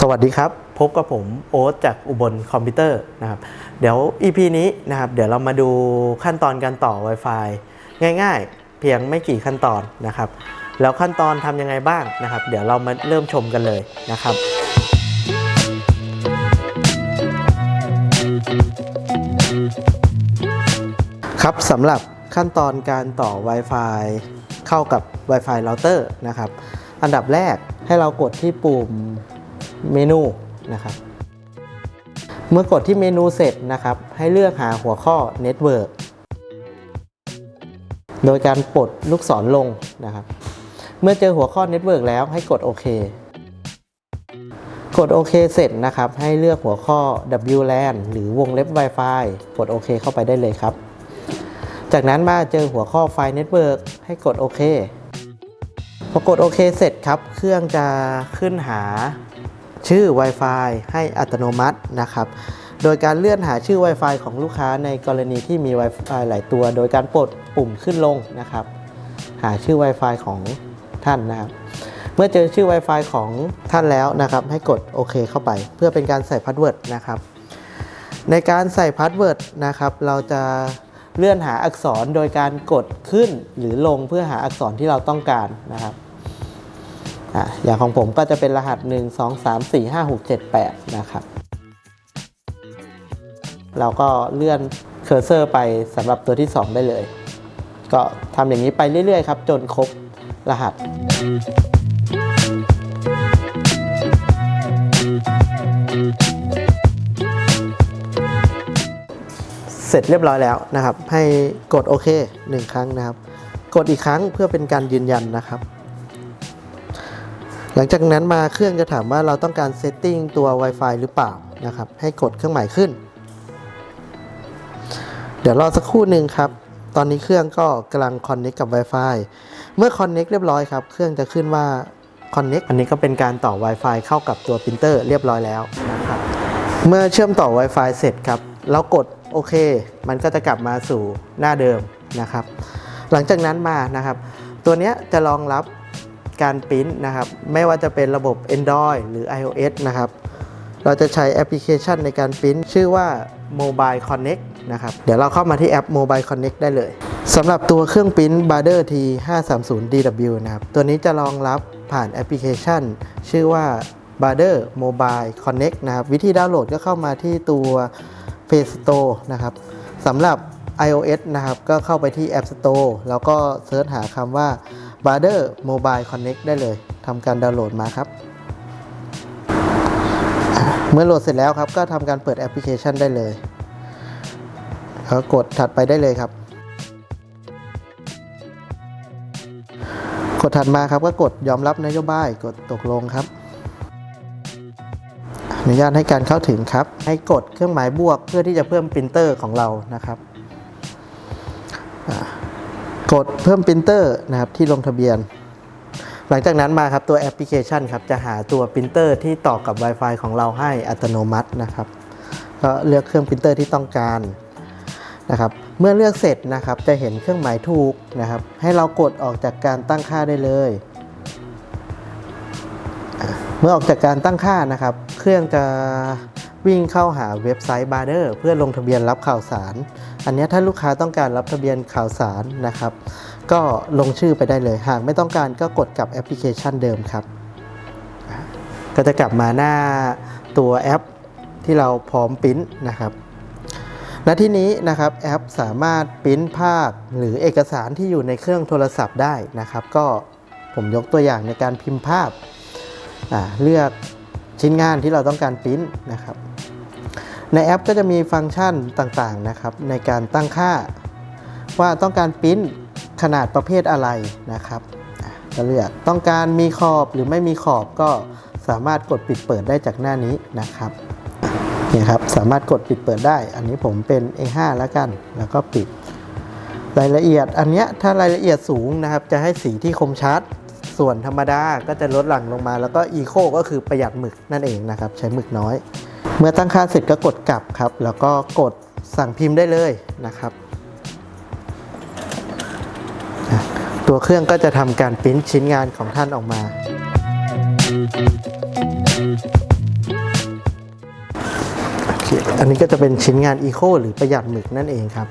สวัสดีครับ พบกับผมโอ๊ตจากอุบลคอมพิวเตอร์นะครับเดี๋ยว EP นี้นะครับเดี๋ยวเรามาดูขั้นตอนการต่อ Wi-Fi ง่ายๆ เพียงไม่กี่ขั้นตอนนะครับ แล้วขั้นตอนทำยังไงบ้างนะครับ เดี๋ยวเรามาเริ่มชมกันเลยนะครับครับสำหรับขั้นตอนการต่อ Wi-Fi เข้ากับ Wi-Fi router นะครับ อันดับแรกให้เรากดที่ปุ่ม เมนูนะครับ เมื่อกดที่เมนูเสร็จนะครับ ให้เลือกหาหัวข้อ Network โดยการปลดลูกศรลงนะครับ เมื่อเจอหัวข้อ Network แล้วให้กดโอเคกดโอเคเสร็จนะครับ ให้เลือกหัวข้อ WLAN หรือวงเล็บ Wi-Fi กดโอเคเข้าไปได้เลยครับ จากนั้นมาเจอหัวข้อไฟล์ Network ให้กดโอเคพอกดโอเคเสร็จครับ เครื่องจะขึ้นหา ชื่อ Wi-Fi ให้อัตโนมัตินะครับ โดยการเลื่อนหาชื่อ Wi-Fi ของลูกค้าในกรณีที่มี Wi-Fi หลายตัว โดยการปลดปุ่มขึ้นลงนะครับ หาชื่อ Wi-Fi ของท่านนะครับ เมื่อเจอชื่อ Wi-Fi ของท่านแล้วนะครับ ให้กดโอเคเข้าไป เพื่อเป็นการใส่พาสเวิร์ดนะครับ ในการใส่พาสเวิร์ดนะครับ เราจะเลื่อนหาอักษรโดยการกดขึ้นหรือลงเพื่อหาอักษรที่เราต้องการนะครับ อะอย่างของผมก็จะเป็นรหัส 1 2 3 4 5 6 7 8 นะครับ เราก็เลื่อนเคอร์เซอร์ไปสำหรับตัวที่ 2 ได้เลย ก็ทำอย่างนี้ไปเรื่อยๆครับ จนครบรหัสเสร็จเรียบร้อยแล้วนะครับ ให้กดโอเคหนึ่งครั้งนะครับ กดอีกครั้งเพื่อเป็นการยืนยันนะครับ หลังจากนั้นมาเครื่องจะถามว่าเราต้องการเซตติ้งตัว Wi-Fi หรือเปล่านะครับ ให้กดเครื่องหมายขึ้น เดี๋ยวรอสักครู่หนึ่งครับ ตอนนี้เครื่องก็กำลังคอนเน c t กับ Wi-Fi เมื่อคอนเน c t เรียบร้อยครับ เครื่องจะขึ้นว่า Connect อันนี้ก็เป็นการต่อ Wi-Fi เข้ากับตัวปรินเตอร์เรียบร้อยแล้วนะครับ เมื่อเชื่อมต่อ Wi-Fi เสร็จครับแล้วกดโอเค มันก็จะกลับมาสู่หน้าเดิมนะครับ หลังจากนั้นมานะครับ ตัวนี้จะรองรับ การปริ้นนะครับ ไม่ว่าจะเป็นระบบ Android หรือ iOS นะครับ เราจะใช้แอปพลิเคชันในการปริ้นชื่อว่า Mobile Connect นะครับ เดี๋ยวเราเข้ามาที่แอป Mobile Connect ได้เลยสำหรับตัวเครื่องปริ้น Barder T 530 DW นะครับ ตัวนี้จะรองรับผ่านแอปพลิเคชัน ชื่อว่า Barder Mobile Connect นะครับ วิธีดาวน์โหลดก็เข้ามาที่ตัว Play Store นะครับสำหรับ iOS นะครับ ก็เข้าไปที่ App Store แล้วก็เซิร์ชหาคำว่า Barder Mobile Connect ได้เลยทำการดาวน์โหลดมาครับ เมื่อโหลดเสร็จแล้วครับ ก็ทำการเปิดแอปพลิเคชันได้เลยแล้วกดถัดไปได้เลยครับ กดถัดมาครับก็กดยอมรับนโยบายกดตกลงครับอนุญาตให้การเข้าถึงครับ ให้กดเครื่องหมายบวกเพื่อที่จะเพิ่มปรินเตอร์ของเรานะครับ กดเพิ่มปรินเตอร์นะครับที่ลงทะเบียน หลังจากนั้นมาครับตัวแอปพลิเคชันครับจะหาตัวปรินเตอร์ที่ต่อกับ Wi-Fi ของเราให้อัตโนมัตินะครับก็เลือกเครื่องปรินเตอร์ที่ต้องการนะครับเมื่อเลือกเสร็จนะครับจะเห็นเครื่องหมายถูกนะครับ ให้เรากดออกจากการตั้งค่าได้เลย เมื่อออกจากการตั้งค่านะครับ เครื่องจะวิ่งเข้าหาเว็บไซต์ Barder เพื่อลงทะเบียนรับข่าวสาร อันนี้ถ้าลูกค้าต้องการรับทะเบียนข่าวสารนะครับ ก็ลงชื่อไปได้เลย หากไม่ต้องการก็กดกับแอปพลิเคชันเดิมครับ ก็จะกลับมาหน้าตัวแอปที่เราพร้อมปริ้นนะครับณที่นี้นะครับแอปสามารถปริ้นภาพหรือเอกสารที่อยู่ในเครื่องโทรศัพท์ได้นะครับ ก็ผมยกตัวอย่างในการพิมพ์ภาพเลือกชิ้นงานที่เราต้องการปริ้นนะครับ ในแอปก็จะมีฟังก์ชันต่างๆนะครับ ในการตั้งค่า ว่าต้องการปริ้นขนาดประเภทอะไรนะครับอะก็เลือกต้องการมีขอบหรือไม่มีขอบก็สามารถกดปิดเปิดได้จากหน้านี้นะครับนี่ครับสามารถกดปิดเปิดได้ อันนี้ผมเป็น A5 แล้วกัน แล้วก็ปิด รายละเอียดอันเนี้ยถ้ารายละเอียดสูงนะครับ จะให้สีที่คมชัด ส่วนธรรมดาก็จะลดหลั่งลงมา แล้วก็อีโคก็คือประหยัดหมึกนั่นเองนะครับ ใช้หมึกน้อย เมื่อตั้งค่าเสร็จก็กดกลับครับ แล้วก็กดสั่งพิมพ์ได้เลยนะครับ ตัวเครื่องก็จะทำการปริ้นชิ้นงานของท่านออกมา อันนี้ก็จะเป็นชิ้นงาน Eco หรือประหยัดหมึกนั่นเองครับ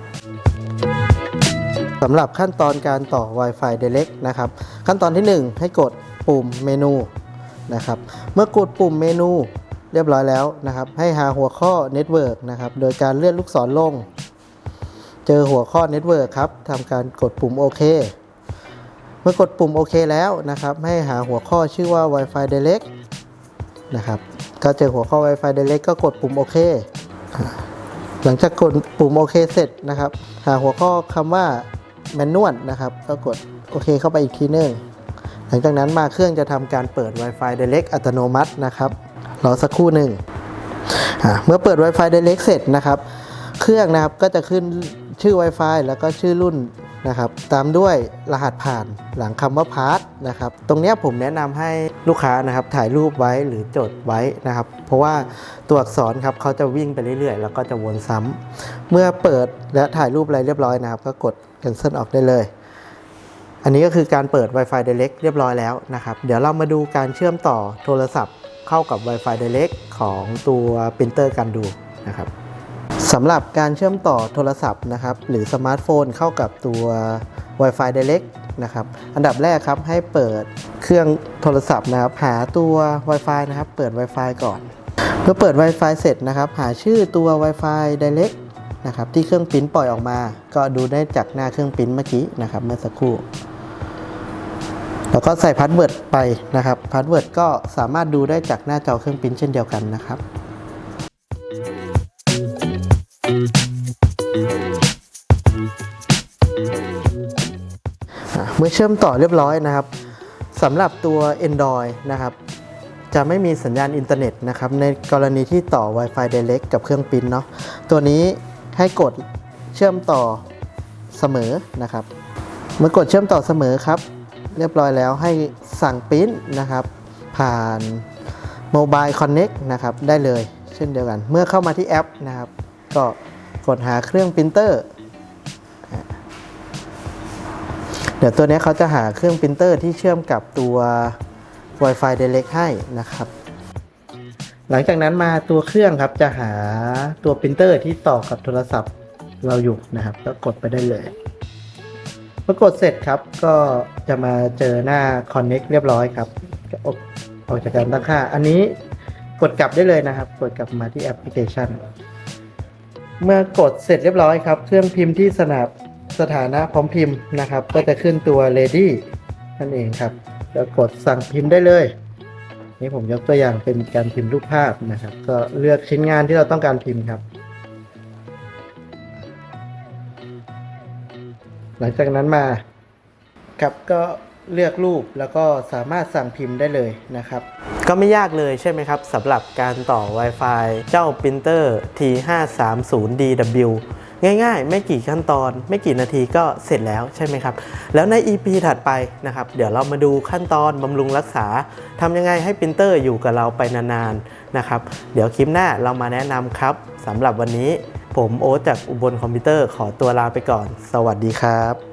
สำหรับขั้นตอนการต่อ Wi-Fi Direct นะครับ ขั้นตอนที่ 1 ให้กดปุ่มเมนูนะครับ เมื่อกดปุ่มเมนู เรียบร้อยแล้วนะครับ ให้หาหัวข้อ Network นะครับ โดยการเลื่อนลูกศรลง เจอหัวข้อ Network ครับทำการกดปุ่มโอเคเมื่อกดปุ่มโอเคแล้วนะครับ ให้หาหัวข้อชื่อว่า Wi-Fi Direct นะครับก็เจอหัวข้อ Wi-Fi Direct ก็กดปุ่มโอเคหลังจากกดปุ่มโอเคเสร็จนะครับ หาหัวข้อคำว่าแมนนวลนะครับ ก็กดโอเคเข้าไปอีกทีหนึง หลังจากนั้นมาเครื่องจะทำการเปิด Wi-Fi Direct อัตโนมัตินะครับ รอสักครู่หนึ่งเมื่อเปิด Wi-Fi Direct เสร็จนะครับ เครื่องนะครับก็จะขึ้นชื่อ Wi-Fi แล้วก็ชื่อรุ่นนะครับ ตามด้วยรหัสผ่านหลังคำว่าพาร์ทนะครับ ตรงเนี้ยผมแนะนำให้ลูกค้านะครับถ่ายรูปไว้หรือจดไว้นะครับ เพราะว่าตัวอักษรครับเขาจะวิ่งไปเรื่อยๆ แล้วก็จะวนซ้ำเมื่อเปิดและถ่ายรูปอะไรเรียบร้อยนะครับ ก็กด cancel ออกได้เลย อันนี้ก็คือการเปิด Wi-Fi Direct เรียบร้อยแล้วนะครับ เดี๋ยวเรามาดูการเชื่อมต่อโทรศัพท์ เข้ากับ Wi-Fi Direct ของตัวปรินเตอร์กันดูนะครับสำหรับการเชื่อมต่อโทรศัพท์นะครับหรือสมาร์ทโฟนเข้ากับตัว Wi-Fi Direct นะครับอันดับแรกครับให้เปิดเครื่องโทรศัพท์นะครับหาตัว Wi-Fi นะครับเปิด Wi-Fi ก่อนเมื่อเปิด Wi-Fi เสร็จนะครับ หาชื่อตัว Wi-Fi Direct นะครับที่เครื่องปริ้นปล่อยออกมา ก็ดูได้จากหน้าเครื่องปริ้นเมื่อกี้นะครับเมื่อสักครู่ แล้วก็ใส่พาสเวิร์ดไปนะครับพาสเวิร์ดก็สามารถดูได้จากหน้าจอเครื่องปริ้นเช่นเดียวกันนะครับเมื่อเชื่อมต่อเรียบร้อยนะครับสำหรับตัว Android นะครับจะไม่มีสัญญาณอินเทอร์เน็ตนะครับในกรณีที่ต่อ Wi-Fi Direct กับเครื่องปริ้นเนาะตัวนี้ให้กดเชื่อมต่อเสมอนะครับ เมื่อกดเชื่อมต่อเสมอครับ เรียบร้อยแล้วให้สั่งปริ้นนะครับ ผ่าน Mobile Connect นะครับได้เลยเช่นเดียวกัน เมื่อเข้ามาที่แอปนะครับ ก็กดหาเครื่องปรินเตอร์เดี๋ยวตัวนี้เขาจะหาเครื่องปรินเตอร์ที่เชื่อมกับตัว Wi-Fi Direct ให้นะครับ หลังจากนั้นมาตัวเครื่องครับจะหาตัวปรินเตอร์ที่ต่อกับโทรศัพท์เราอยู่นะครับ ก็กดไปได้เลย พอกดเสร็จครับก็จะมาเจอหน้า Connect เรียบร้อยครับออกออกจากการตั้งค่า อันนี้กดกลับได้เลยนะครับ กดกลับมาที่แอปพลิเคชัน เมื่อกดเสร็จเรียบร้อยครับ เครื่องพิมพ์ที่สนับสถานะพร้อมพิมพ์นะครับ ก็จะขึ้นตัว ready นั่นเองครับแล้วกดสั่งพิมพ์ได้เลย นี่ผมยกตัวอย่างเป็นการพิมพ์รูปภาพนะครับ ก็เลือกชิ้นงานที่เราต้องการพิมพ์ครับ หลังจากนั้นมาครับก็เลือกรูปแล้วก็สามารถสั่งพิมพ์ได้เลยนะครับ ก็ไม่ยากเลยใช่ไหมครับสำหรับการต่อ Wi-Fi เจ้า Printer T530DW ง่ายๆ ไม่กี่ขั้นตอน ไม่กี่นาทีก็เสร็จแล้วใช่ไหมครับ แล้วใน EP ถัดไปนะครับ เดี๋ยวเรามาดูขั้นตอนบำรุงรักษาทำยังไงให้ปรินเตอร์อยู่กับเราไปนานๆนะครับ เดี๋ยวคลิปหน้าเรามาแนะนำครับสำหรับวันนี้ ผมโอ๊ตจากอุบลคอมพิวเตอร์ขอตัวลาไปก่อน สวัสดีครับ